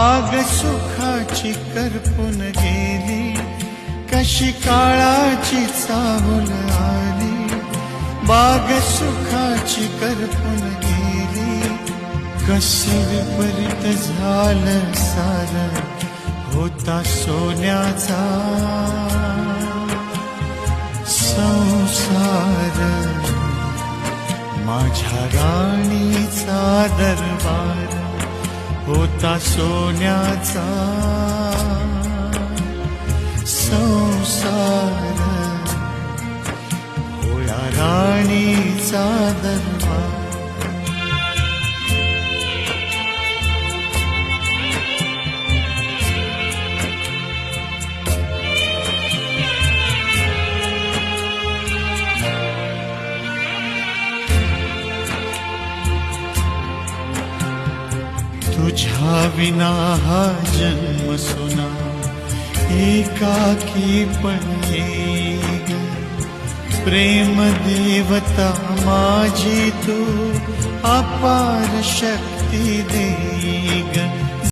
आग सुखाची करपून गेली कशी काळाची चाहूल आली बाग सुखाची करपून गेली कशी विपरीत झालं सार होता सोन्याचा संसार. माझ्या राणीचा दरबार होता सोन्याचा संसार. होया राणीचा दरबार. तुझ्या विना हा जन्म सुना एकाकी पण प्रेम देवता माझी तू अपार शक्ती देग